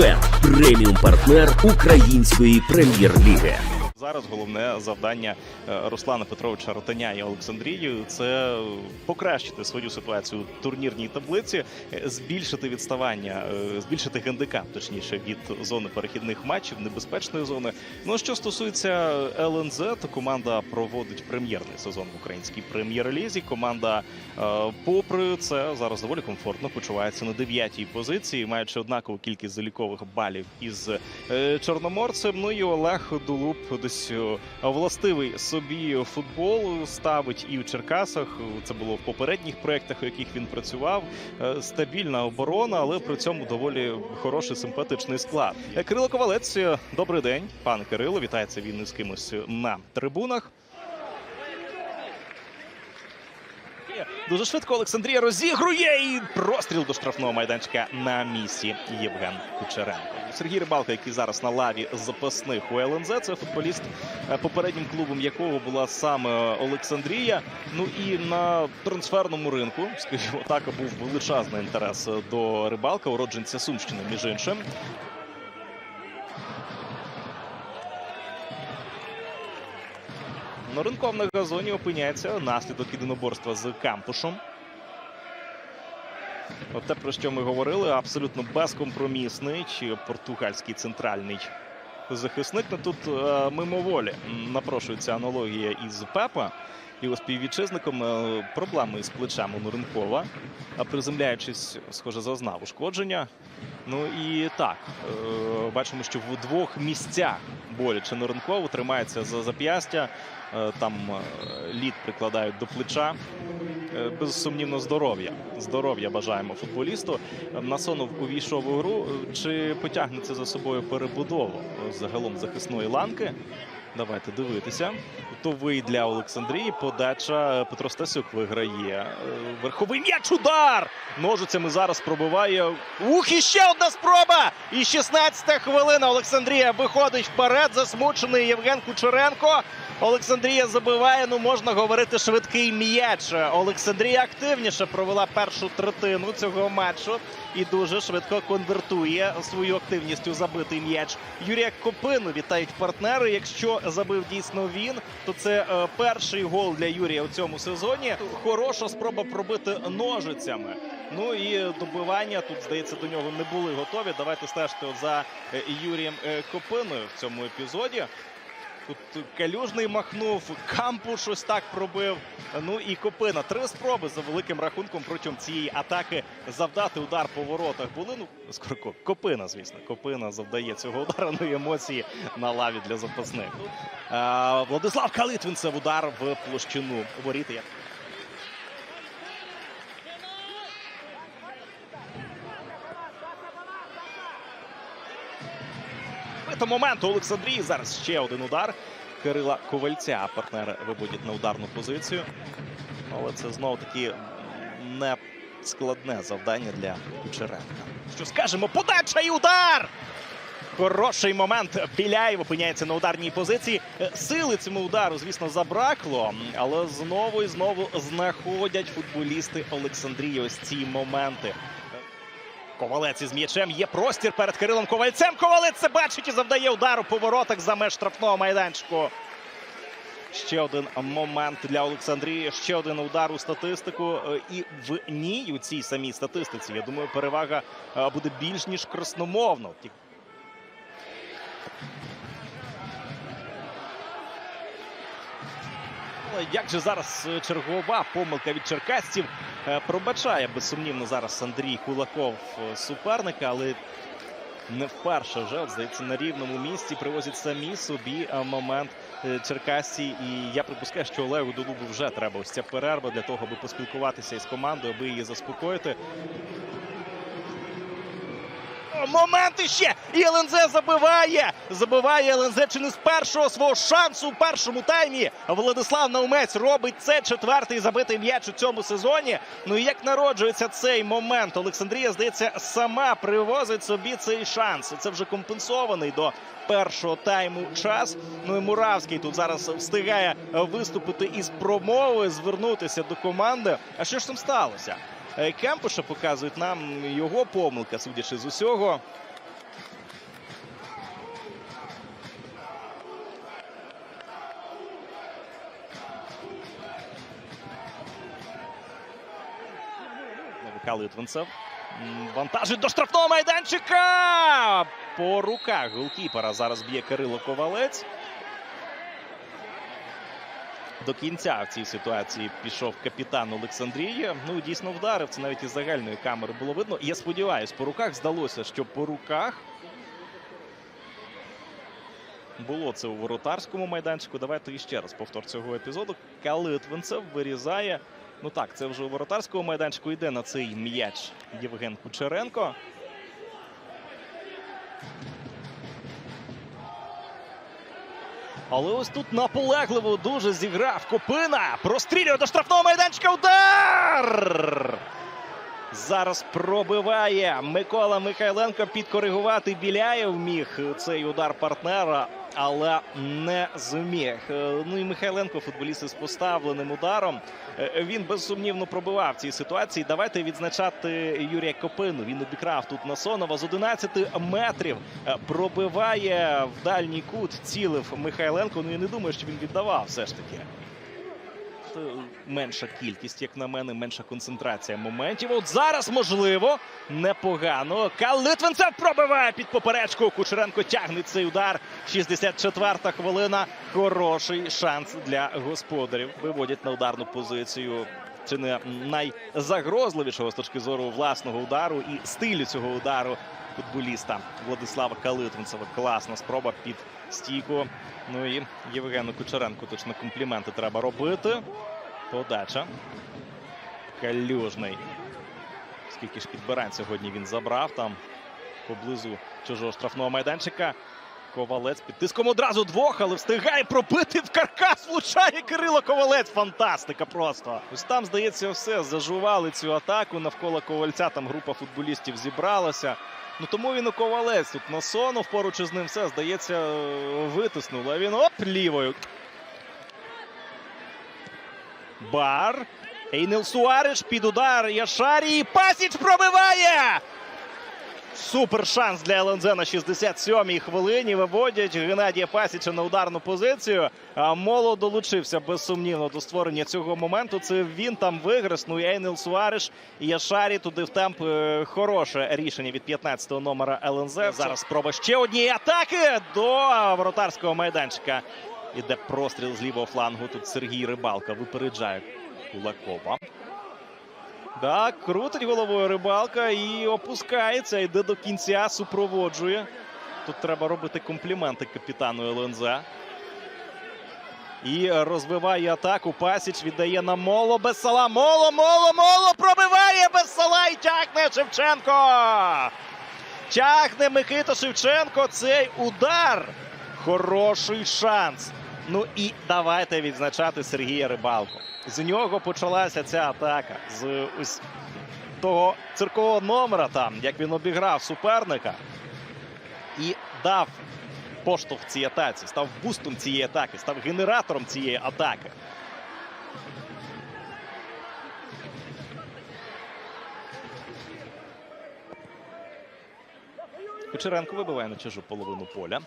Фавбет преміум партнер української прем'єр-ліги. Зараз головне завдання е, Руслана Петровича Ротаня і Олександрії це покращити свою ситуацію у турнірній таблиці, е, збільшити відставання, е, збільшити гандикап, точніше, від зони перехідних матчів, небезпечної зони. Ну що стосується ЛНЗ, то команда проводить прем'єрний сезон в українській прем'єр-лізі. Команда, попри це, зараз доволі комфортно почувається на дев'ятій позиції, маючи однакову кількість залікових балів із чорноморцем. Ну і Олег Дулуб десь е, властивий собі футбол ставить і у Черкасах. Це було в попередніх проєктах, у яких він працював. Е, Стабільна оборона, але при цьому доволі хороший симпатичний склад. Е, Кирило Ковалець, добрий день, пане Кирило. Вітається він із кимось на трибунах. Дуже швидко Олександрія розігрує і простріл до штрафного майданчика на місці Євген Кучеренко. Сергій Рибалка, який зараз на лаві запасних у ЛНЗ, це футболіст, е, попереднім клубом якого була саме Олександрія. Ну і на трансферному ринку, скажімо так, був величезний інтерес до рибалка, уродженця Сумщини, між іншим. На ринковому газоні опиняється наслідок єдиноборства з кампушем. Те, про що ми говорили, абсолютно безкомпромісний чи португальський центральний захисник. Ну тут е, мимоволі напрошується аналогія із Пепа. Його співвітчизником е, проблеми із плечем у Нуренкова. А приземляючись, схоже, зазнав ушкодження. Ну і так, е, бачимо, що в двох місцях боляче Нуренкову тримається за зап'ястя. Там лід прикладають до плеча. Е, Безсумнівно здоров'я. Здоров'я бажаємо футболісту. Насонов увійшов у гру. Чи потягне це за собою перебудову загалом захисної ланки? Давайте дивитися. Готовий для Олександрії. Подача Петро Стасюк виграє. Е, Верховий м'яч удар! Ножицями зараз пробиває. Ух, і ще одна спроба! І 16-та хвилина. Олександрія виходить вперед. Засмучений Євген Кучеренко. Олександрія забиває. Ну можна говорити швидкий м'яч. Олександрія активніше провела першу третину цього матчу і дуже швидко конвертує свою активність у забитий м'яч. Юрія Копину вітають партнери. Якщо забив дійсно він, то це е, перший гол для Юрія у цьому сезоні. Хороша спроба пробити ножицями. Ну і добивання тут здається до нього не були готові. Давайте стежте за е, Юрієм е, Копиною в цьому епізоді. Тут Калюжний махнув, Кампу щось так пробив. Ну і Копина. Три спроби за великим рахунком протягом цієї атаки завдати удар по воротах були. Ну, скорко Копина, звісно. Копина завдає цього удару. Ну емоції на лаві для запасних. Владислав Калитвинцев удар в площину воріт. Бито моменту Олександрії. Зараз ще один удар. Кирила Ковальця. Партнери виводять на ударну позицію. Але це знову таки не складне завдання для Кучеренка. Що скажемо? Подача і удар! Хороший момент. Біляєв опиняється на ударній позиції. Сили цьому удару, звісно, забракло, але знову і знову знаходять футболісти Олександрії ось ці моменти. Ковалець із м'ячем. Є простір перед Кирилом Ковальцем. Ковалець це бачить і завдає удару по воротах за меж штрафного майданчику. Ще один момент для Олександрії. Ще один удар у статистику. І в ній у цій самій статистиці, я думаю, перевага е, буде більш ніж Але Як же зараз е, чергова помилка від черкасців пробачає безсумнівно зараз Андрій Кулаков е, суперника, але не вперше вже здається на рівному місці привозять самі собі е, момент Черкасі. І я припускаю, що Олегу Долубу вже треба ось ця перерва для того, аби поспілкуватися із командою, аби її заспокоїти. Момент іще! І ЛНЗ забиває! Забиває ЛНЗ чи не з першого свого шансу у першому таймі. Владислав Наумець робить це четвертий забитий м'яч у цьому сезоні. Ну і як народжується цей момент? Олександрія, здається, сама привозить собі цей шанс. Це вже компенсований до першого тайму час. Ну і Муравський тут зараз встигає виступити із промовою, звернутися до команди. А що ж там сталося? Е, Кемпуша. Показують нам його помилка, судячи з усього. Михайло Ютвинцев. Вантажить до штрафного майданчика. По руках голкіпера зараз б'є Кирило Ковалець. До кінця в цій ситуації пішов капітан Олександрії. Ну, дійсно вдарив. Це навіть із загальної камери було видно. Я сподіваюся, по руках здалося, що по руках було це у воротарському майданчику. Давайте іще раз повтор цього епізоду. Калитвинцев вирізає. Ну так, це вже у воротарському майданчику йде на цей м'яч Євген Кучеренко. Але ось тут наполегливо дуже зіграв Купина. Прострілює до штрафного майданчика. Удар! Зараз пробиває Микола Михайленко підкоригувати Біляєв міг цей удар партнера, але не зміг. Е, Ну і Михайленко, футболіст із поставленим ударом. е, Він безсумнівно пробивав в цій ситуації. Давайте відзначати Юрія Копину. Він обікрав тут Насонова з 11 метрів. Е, Пробиває в дальній кут, цілив Михайленко. Ну і не думаю, що він віддавав все ж таки. Е, Менша кількість, як на мене, менша концентрація моментів. От зараз, можливо, непогано. Калитвинцев пробиває під поперечку. Кучеренко тягне цей удар. 64-та хвилина. Хороший шанс для господарів. Виводять на ударну позицію. Чи не найзагрозливішого з точки зору власного удару і стилю цього удару футболіста Владислава Калитвинцева. Класна спроба під стійку. Ну і Євгену Кучеренку точно компліменти треба робити. Подача. Калюжний. Скільки ж підбирань сьогодні він забрав там поблизу чужого штрафного майданчика. Ковалець під тиском одразу двох, але встигає пробити в каркас. Влучає Кирило Ковалець. Фантастика просто. Ось там, здається, все. Зажували цю атаку. Навколо ковальця там група футболістів зібралася. Ну тому він у ковалець тут насонув поруч із ним все, здається, витиснуло. А він оп, лівою. Бар. Ейнел Суареш під удар Яшарі. Пасіч пробиває! Супер шанс для ЛНЗ на 67-й хвилині. Виводять Геннадія Пасіча на ударну позицію. Моло долучився безсумнівно до створення цього моменту. Це він там виграш. Ну і Ейнел Суареш і Яшарі туди в темп. Е, Хороше рішення від 15-го номера ЛНЗ. Зараз спроба ще однієї атаки до воротарського майданчика. Іде простріл з лівого флангу. Тут Сергій Рибалка випереджає Кулакова. Так, крутить головою рибалка і опускається. Йде до кінця, супроводжує. Тут треба робити компліменти капітану ЛНЗ. І розвиває атаку. Пасіч віддає на моло без сала. Моло, моло, моло пробиває без сала і тягне Шевченко. Тягне Микита Шевченко цей удар. Хороший шанс. Ну і давайте відзначати Сергія Рибалку. З нього почалася ця атака. З ось того циркового номера, там, як він обіграв суперника і дав поштовх цій атаці, став бустом цієї атаки, став генератором цієї атаки. Кучеренко вибиває на чужу половину поля.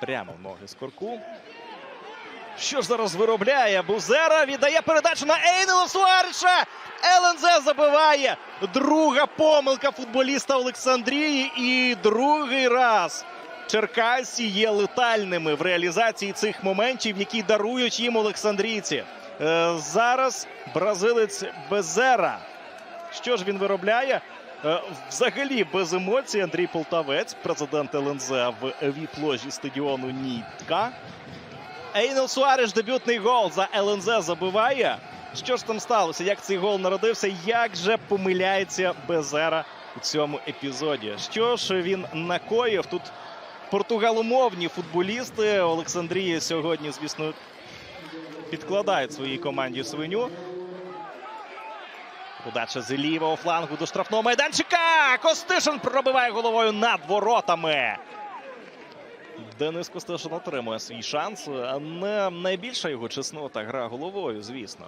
Прямо в ноги Скорку. Що ж зараз виробляє? Бузера віддає передачу на Ейнела Суареша. ЛНЗ забиває. Друга помилка футболіста Олександрії. І другий раз Черкасі є летальними в реалізації цих моментів, які дарують їм Олександрійці. Е, зараз бразилець Безера. Що ж він виробляє? Е, Взагалі без емоцій Андрій Полтавець, президент ЛНЗ в віп-ложі стадіону Нітка. Ейнел Суареш дебютний гол за ЛНЗ забиває. Що ж там сталося? Як цей гол народився? Як же помиляється Безера у цьому епізоді? Що ж він накоїв? Тут португаломовні футболісти Олександрії сьогодні, звісно, підкладають своїй команді свиню. Удача з лівого флангу до штрафного майданчика. Костишин пробиває головою над воротами. Денис Костишин отримує свій шанс. Не найбільша його чеснота гра головою, звісно.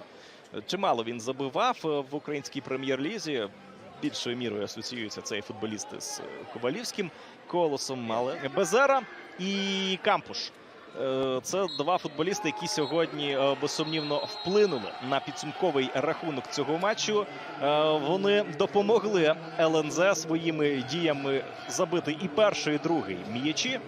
Чимало він забивав в українській прем'єр-лізі. Більшою мірою асоціюється цей футболіст з Ковалівським колосом. Але Безера і Кампуш Е, Це два футболісти, які сьогодні е, безсумнівно вплинули на підсумковий рахунок цього матчу. Е, Вони допомогли ЛНЗ своїми діями забити і перший, і другий м'ячі.